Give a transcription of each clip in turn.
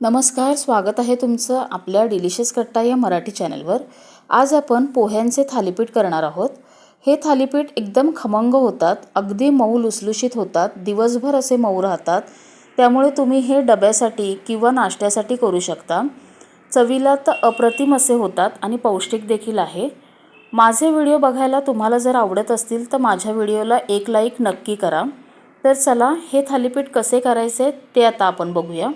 नमस्कार स्वागत आहे तुमचं आपल्या डिलिशियस कट्टा या मराठी चॅनलवर. आज आपण पोह्यांचे थालीपीठ करणार आहोत. हे थालीपीठ एकदम खमंग होतात अगदी मऊ लुसलुशीत होतात दिवसभर असे मऊ राहतात. त्यामुळे तुम्ही हे डब्यासाठी किंवा नाश्त्यासाठी करू शकता. चवीला तर अप्रतिम असे होतात आणि पौष्टिक देखील आहे. माझे व्हिडिओ बघायला तुम्हाला जर आवडत असतील तर माझ्या व्हिडिओला एक लाईक नक्की करा. तर चला हे थालीपीठ कसे करायचे ते आता आपण बघूया.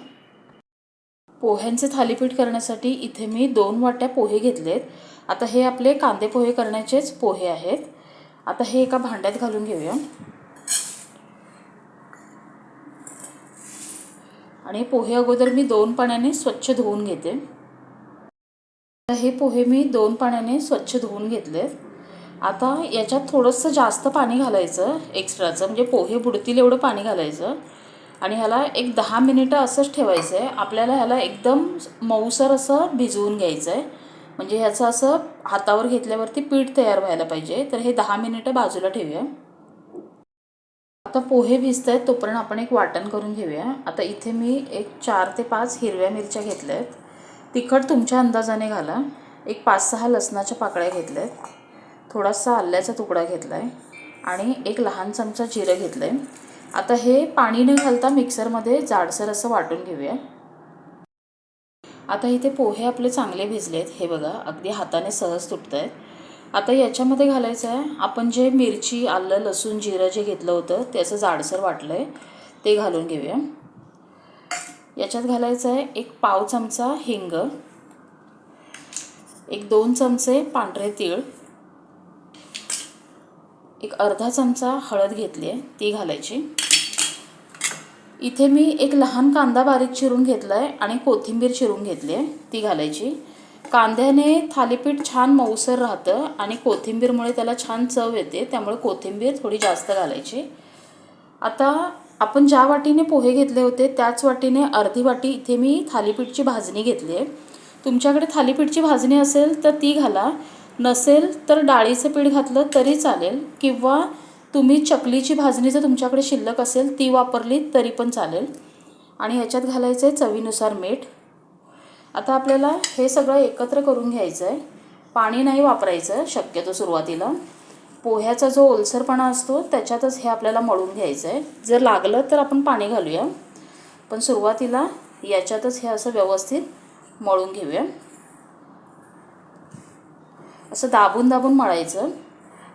पोह्यांचे थालीपीठ करण्यासाठी इथे मी दोन वाट्या पोहे घेतलेत. आता हे आपले कांदे पोहे करण्याचेच पोहे आहेत. आता हे एका भांड्यात घालून घेऊया. आणि पोहे अगोदर मी दोन पाण्याने स्वच्छ धुवून घेते. आता हे पोहे मी दोन पाण्याने स्वच्छ धुवून घेतलेत. आता याच्यात थोडंसं जास्त पाणी घालायचं एक्स्ट्राचं. म्हणजे पोहे बुडतील एवढं पाणी घालायचं. आणि ह्याला एक दहा मिनिटं असंच ठेवायचं आहे. आपल्याला ह्याला एकदम मऊसर असं भिजवून घ्यायचं आहे म्हणजे ह्याचं असं हातावर घेतल्यावरती पीठ तयार व्हायला पाहिजे. तर हे दहा मिनिटं बाजूला ठेवूया. आता पोहे भिजत आहेत तोपर्यंत आपण एक वाटण करून घेऊया. आता इथे मी एक चार ते पाच हिरव्या मिरच्या घेतल्या आहेत तिखट तुमच्या अंदाजाने घाला. एक पाच सहा लसणाच्या पाकळ्या घेतल्या आहेत थोडासा आल्याचा तुकडा घेतला आहे आणि एक लहान चमचा जिरं घेतलं आहे आता हे पाणी न घालता मिक्सरमध्ये जाडसर असं वाटून घेऊया. आता इथे पोहे आपले चांगले भिजलेत हे बघा अगदी हाताने सहज तुटत आहेत आता याच्यामध्ये घालायचं आहे आपण जे मिरची आलं लसूण जिरं जे घेतलं होतं ते असं जाडसर वाटलं आहे ते घालून घेऊया. याच्यात घालायचं आहे एक पाव चमचा हिंग एक दोन चमचे पांढरे तीळ एक अर्धा चमचा हळद घेतली आहे ती घालायची. इथे मी एक लहान कांदा बारीक चिरून घेतला आहे आणि कोथिंबीर चिरून घेतली आहे ती घालायची. कांद्याने थालीपीठ छान मऊसर राहतं आणि कोथिंबीरमुळे त्याला छान चव येते त्यामुळे कोथिंबीर थोडी जास्त घालायची. आता आपण ज्या वाटीने पोहे घेतले होते त्याच वाटीने अर्धी वाटी इथे मी थालीपीठची भाजणी घेतली आहे तुमच्याकडे थालीपीठची भाजणी असेल तर ती घाला. नसेल तर डाळीचं पीठ घातलं तरी चालेल किंवा तुम्ही चकलीची भाजणी जर तुमच्याकडे शिल्लक असेल ती वापरली तरी पण चालेल. आणि ह्याच्यात घालायचं आहे चवीनुसार मीठ. आता आपल्याला हे सगळं एकत्र करून घ्यायचं आहे पाणी नाही वापरायचं शक्यतो सुरुवातीला. पोह्याचा जो ओलसरपणा असतो त्याच्यातच हे आपल्याला मळून घ्यायचं आहे जर लागलं तर आपण पाणी घालूया. पण सुरुवातीला याच्यातच हे असं व्यवस्थित मळून घेऊया. असं दाबून दाबून मळायचं.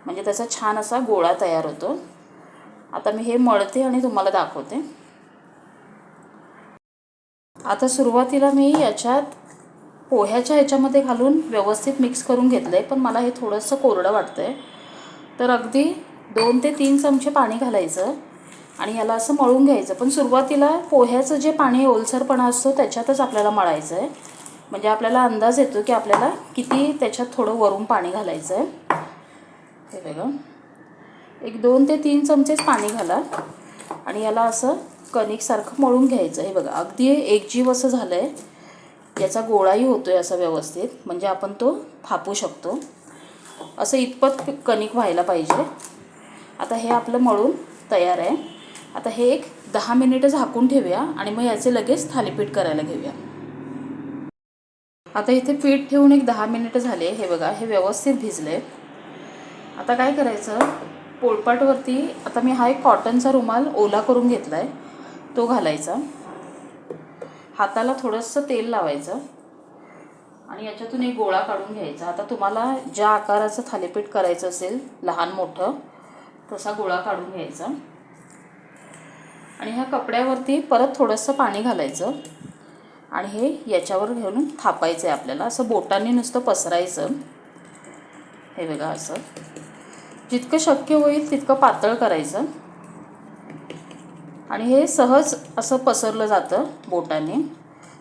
म्हणजे त्याचा छान असा गोळा तयार होतो. आता मी हे मळते आणि तुम्हाला दाखवते. आता सुरुवातीला मी याच्यात पोह्याच्या ह्याच्यामध्ये घालून व्यवस्थित मिक्स करून घेतलं आहे पण मला हे थोडंसं कोरडं वाटतं आहे तर अगदी दोन ते तीन चमचे पाणी घालायचं आणि याला असं मळून घ्यायचं. पण सुरुवातीला पोह्याचं जे पाणी ओलसरपणा असतो त्याच्यातच आपल्याला मळायचं आहे म्हणजे आपल्याला अंदाज येतो की आपल्याला किती त्याच्यात थोडं वरून पाणी घालायचं आहे हे बघा. एक दोन ते तीन चमचेच पाणी घाला. आणि याला असं कणिकसारखं मळून घ्यायचं. हे बघा अगदी एकजीव असं झालं आहे याचा गोळाही होतो आहे असा व्यवस्थित. म्हणजे आपण तो थापू शकतो. असं इतपत कणिक व्हायला पाहिजे. आता हे आपलं मळून तयार आहे. आता हे एक दहा मिनिटं झाकून ठेवूया आणि मग याचे लगेच थालीपीठ करायला घेऊया. आता इथे पीठ ठेवून एक दहा मिनिटं झाले. हे बघा हे व्यवस्थित भिजले आता काय करायचं? पोळपाटवरती आता मी हा एक कॉटनचा रुमाल ओला करून घेतला आहे तो घालायचा. हाताला थोडंसं तेल लावायचं. आणि याच्यातून एक गोळा काढून घ्यायचा. आता तुम्हाला ज्या आकाराचं थालीपीठ करायचं असेल लहान मोठं तसा गोळा काढून घ्यायचा. आणि ह्या कपड्यावरती परत थोडंसं पाणी घालायचं. आणि हे याच्यावर घेऊन थापायचं आहे आपल्याला. असं बोटांनी नुसतं पसरायचं. हे बघा असं. जितकं शक्य होईल तितकं पातळ करायचं. आणि हे सहज असं पसरलं जातं बोटाने.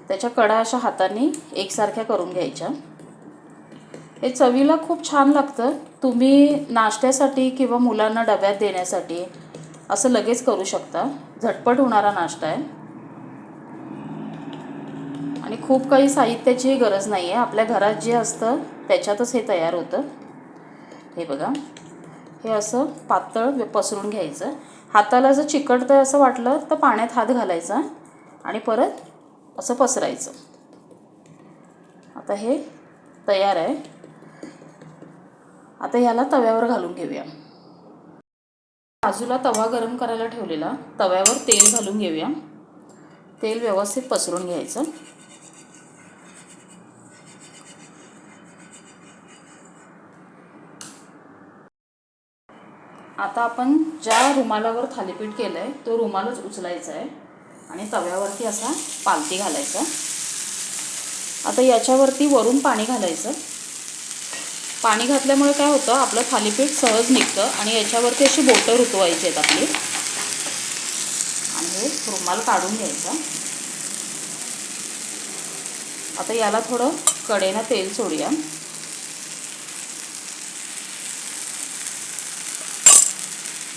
त्याच्या कडा अशा हाताने एकसारख्या करून घ्यायच्या. हे चवीला खूप छान लागतं. तुम्ही नाश्त्यासाठी किंवा मुलांना डब्यात देण्यासाठी असं लगेच करू शकता. झटपट होणारा नाश्ता आहे. आणि खूप काही साहित्याची गरज नाही आहे आपल्या घरात जे असतं त्याच्यातच हे तयार होतं. हे बघा. हे असं पातळ पसरून घ्यायचं. हाताला जर चिकटतं असं वाटलं तर पाण्यात हात घालायचा आणि परत असं पसरायचं. आता हे तयार आहे. आता ह्याला तव्यावर घालून घेऊया. बाजूला तवा गरम करायला ठेवलेला. तव्यावर तेल घालून घेऊया. तेल व्यवस्थित पसरून घ्यायचं. आता आपण ज्या रुमालावर थालीपीठ केलं आहे तो रुमालच उचलायचा आहे. आणि तव्यावरती असा पालती घालायचा. आता याच्यावरती वरून पाणी घालायचं. पाणी घातल्यामुळे काय होतं आपलं थालीपीठ सहज निघतं आणि याच्यावरती अशी बोटं रुतवायची आहेत आपली. आणि हे रुमाल काढून घ्यायचा. आता याला थोडं कडेनं तेल सोडूया.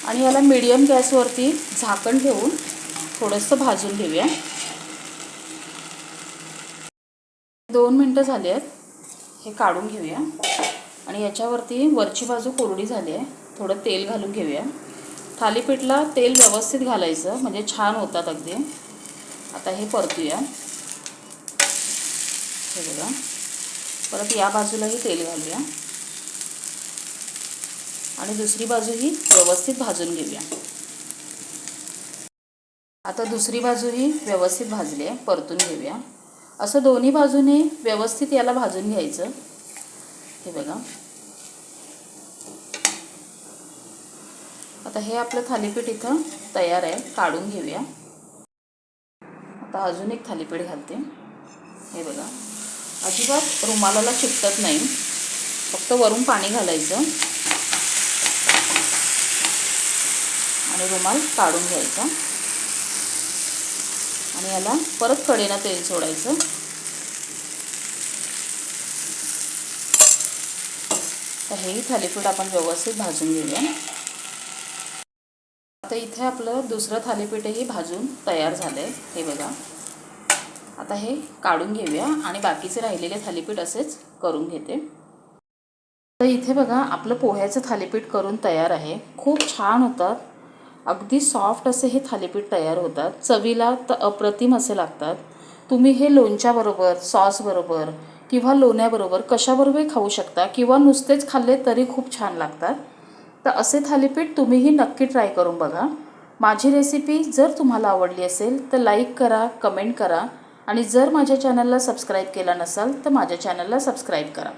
आणि याला मीडियम गॅसवरती झाकण ठेवून थोडंसं भाजून घेऊया. दोन मिनटं झाली आहेत. हे काढून घेऊया. आणि याच्यावरती वरची बाजू कोरडी झाली आहे. थोडं तेल घालून घेऊया. थालीपीठला तेल व्यवस्थित घालायचं म्हणजे छान होतात अगदी. आता हे परतूया. हे बघा. परत या बाजूलाही तेल घालूया. आणि दुसरी बाजूही व्यवस्थित भाजून घेऊया. आता दुसरी बाजूही व्यवस्थित भाजली आहे परतून घेऊया. असं दोन्ही बाजूने व्यवस्थित याला भाजून घ्यायचं. हे बघा. आता हे आपलं थालीपीठ इथं तयार आहे काढून घेऊया. आता अजून एक थालीपीठ घालते. हे बघा. अजिबात रुमालाला चिकटत नाही. फक्त वरून पाणी घालायचं. आणि रुमाल काढून घ्यायचा. आणि याला परत कडेनं तेल सोडायचं. तर हेही थालीपीठ आपण व्यवस्थित भाजून घेऊया. आता इथे आपलं दुसरं थालीपीठही भाजून तयार झालं आहे हे बघा. आता हे काढून घेऊया आणि बाकीचे राहिलेले थालीपीठ असेच करून घेते. तर इथे बघा आपलं पोह्याचं थालीपीठ करून तयार आहे. खूप छान होतात अगदी सॉफ्ट असे हे थालीपीठ तयार होतात. चवीला तर अप्रतिम असे लागतात. तुम्ही हे लोणच्याबरोबर सॉसबरोबर किंवा लोण्याबरोबर कशाबरोबरही खाऊ शकता किंवा नुसतेच खाल्ले तरी खूप छान लागतात. तर असे थालीपीठ तुम्हीही नक्की ट्राय करून बघा. माझी रेसिपी जर तुम्हाला आवडली असेल तर लाईक करा कमेंट करा आणि जर माझ्या चॅनलला सबस्क्राईब केला नसाल तर माझ्या चॅनलला सबस्क्राईब करा.